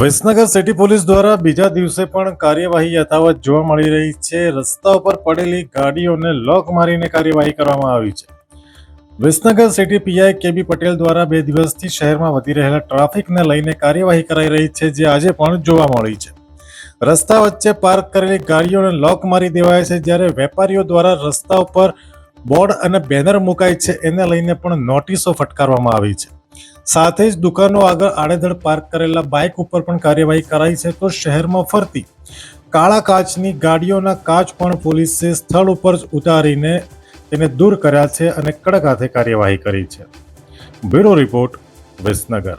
Visnagar city police દ્વારા બીજા દિવસે પણ કાર્યવાહી યથાવત જોવા મળી રહી છે. રસ્તા ઉપર પડેલી ગાડીઓને લોક મારીને કાર્યવાહી કરવામાં આવી છે. વિસનગર સિટી પીઆઈ કેબી પટેલ દ્વારા બે દિવસથી શહેરમાં વધી રહેલા ટ્રાફિકને લઈને કાર્યવાહી કરાઈ રહી છે, જે આજે પણ જોવા મળી છે. રસ્તા વચ્ચે પાર્ક કરેલી ગાડીઓને લોક મારી દેવાય છે, જ્યારે વેપારીઓ દ્વારા રસ્તા ઉપર બોર્ડ અને બેનર મુકાય છે, એને લઈને પણ નોટિસો ફટકારવામાં આવી છે. સાથે જ દુકાનો આગળ આડેધડ પાર્ક કરેલા બાઇક ઉપર પણ કાર્યવાહી કરાઈ છે તો શહેરમાં ફરતી કાળા કાચની ગાડીઓના કાચ પણ પોલીસે સ્થળ ઉપર જ ઉતારીને તેને દૂર કર્યા છે અને કડક હાથે કાર્યવાહી કરી છે. Bureau report Visnagar.